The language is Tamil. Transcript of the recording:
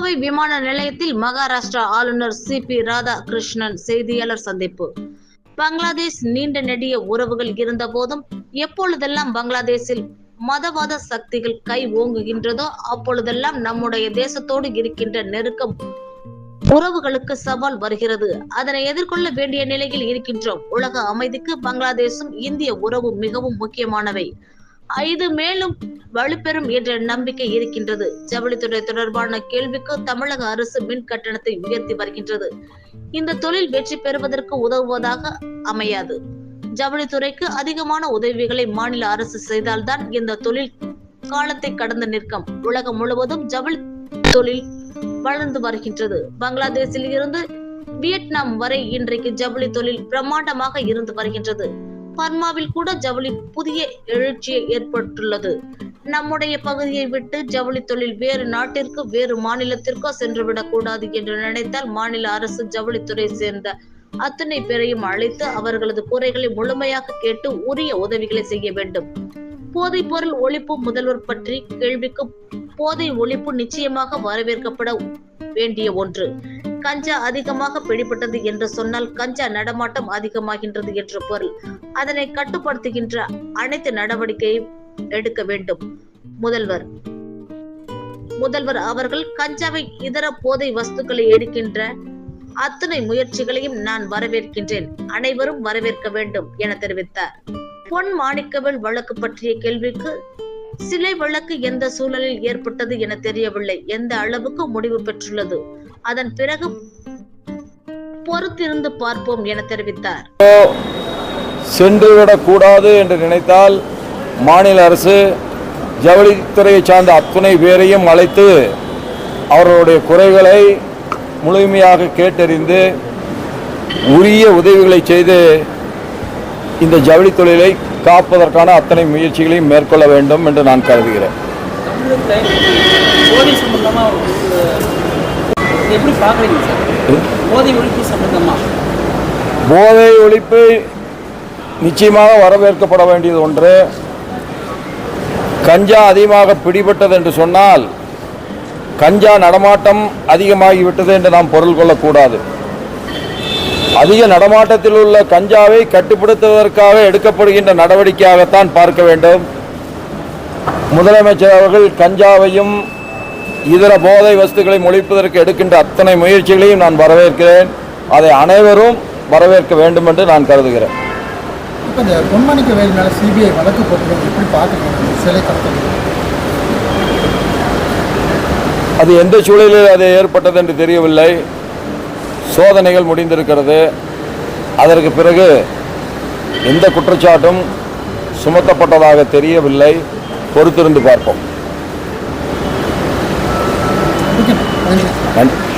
கோவை விமான நிலையத்தில் மகாராஷ்டிரா ஆளுநர் சி. பி. ராதாகிருஷ்ணன் செய்தியாளர் சந்திப்பு. பங்களாதேஷ் நீண்ட நெடிய உறவுகள் இருந்த போதும் எப்பொழுதெல்லாம் பங்களாதேஷில் மதவாத சக்திகள் கை ஓங்குகின்றதோ அப்பொழுதெல்லாம் நம்முடைய தேசத்தோடு இருக்கின்ற நெருக்கம் உறவுகளுக்கு சவால் வருகிறது. அதனை எதிர்கொள்ள வேண்டிய நிலையில் இருக்கின்றோம். உலக அமைதிக்கு பங்களாதேஷும் இந்திய உறவும் மிகவும் முக்கியமானவை. இது மேலும் வலுப்பெறும் என்ற நம்பிக்கை இருக்கின்றது. ஜவுளித்துறை தொடர்பான கேள்விக்கு தமிழக அரசு மின் கட்டணத்தை உயர்த்தி வருகின்றது. இந்த தொழில் வெற்றி பெறுவதற்கு உதவுவதாக அமையாது. ஜவுளித்துறைக்கு அதிகமான உதவிகளை மாநில அரசு செய்தால்தான் இந்த தொழில் காலத்தை கடந்து நிற்கும். உலகம் முழுவதும் ஜவுளி தொழில் வளர்ந்து வருகின்றது. பங்களாதேஷில் இருந்து வியட்நாம் வரை இன்றைக்கு ஜவுளி தொழில் பிரம்மாண்டமாக இருந்து வருகின்றது. பர்மாவில் கூட ஜவுளி புதிய எழுச்சியை ஏற்பட்டுள்ளது. நம்முடைய பகுதியை விட்டு ஜவுளி தொழில் வேறு நாட்டிற்கு வேறு மாநிலத்திற்கோ சென்றுவிடக் கூடாது என்று நினைத்தால் மாநில அரசு ஜவுளித்துறை சேர்ந்த அத்தனை பேரையும் அழைத்து அவர்களது குறைகளை முழுமையாக கேட்டு உரிய உதவிகளை செய்ய வேண்டும். போதை பொருள் ஒழிப்பு முதல்வர் பற்றி கேள்விக்கு போதை ஒழிப்பு நிச்சயமாக வரவேற்கப்பட வேண்டிய ஒன்று. கஞ்சா அதிகமாக பிடிபட்டது என்று சொன்னால் கஞ்சா நடமாட்டம் அதிகமாகின்றது என்று பொருள். அதனை கட்டுப்படுத்துகின்ற அனைத்து நடவடிக்கையும் எடுக்க வேண்டும். முதல்வர். முதல்வர் அவர்கள் கஞ்சாவை இதர போதை வஸ்துக்களை எடுக்கின்ற அத்தனை முயற்சிகளையும் நான் வரவேற்கின்றேன். அனைவரும் வரவேற்க வேண்டும் என தெரிவித்தார். பொன் மாணிக்கவேல் வழக்கு பற்றிய கேள்விக்கு சிலை வழக்கு எந்த சூழலில் ஏற்பட்டது என தெரியவில்லை. எந்த அளவுக்கு முடிவு பெற்றுள்ளது? அதன் பிறகு பொறுத்திருந்து பார்ப்போம் என தெரிவித்தார். சென்றுவிடக்கூடாது என்று நினைத்தால் மாநில அரசு ஜவுளித்துறையை சார்ந்த அத்துணை பேரையும் அழைத்து அவர்களுடைய குறைகளை முழுமையாக கேட்டறிந்து உரிய உதவிகளை செய்து இந்த ஜவுளி தொழிலை காப்பதற்கான அத்தனை முயற்சிகளையும் மேற்கொள்ள வேண்டும் என்று நான் கருதுகிறேன். போதை ஒழிப்பு நிச்சயமாக வரவேற்கப்பட வேண்டியது ஒன்று. கஞ்சா அதிகமாக பிடிபட்டது என்று சொன்னால் கஞ்சா நடமாட்டம் அதிகமாகிவிட்டது என்று நாம் பொருள் கொள்ளக்கூடாது. அதிக நடமாட்டத்தில் உள்ள கஞ்சாவை கட்டுப்படுத்துவதற்காக எடுக்கப்படுகின்ற நடவடிக்கையாகத்தான் பார்க்க வேண்டும். முதலமைச்சர் அவர்கள் கஞ்சாவையும் இதர போதை வஸ்துக்களை ஒழிப்பதற்கு எடுக்கின்ற அத்தனை முயற்சிகளையும் நான் வரவேற்கிறேன். அதை அனைவரும் வரவேற்க வேண்டும் என்று நான் கருதுகிறேன். அது எந்த சூழலில் அது ஏற்பட்டது என்று தெரியவில்லை. சோதனைகள் முடிந்திருக்கிறது. அதற்கு பிறகு எந்த குற்றச்சாட்டும் சுமத்தப்பட்டதாக தெரியவில்லை. பொறுத்திருந்து பார்ப்போம். நன்றி.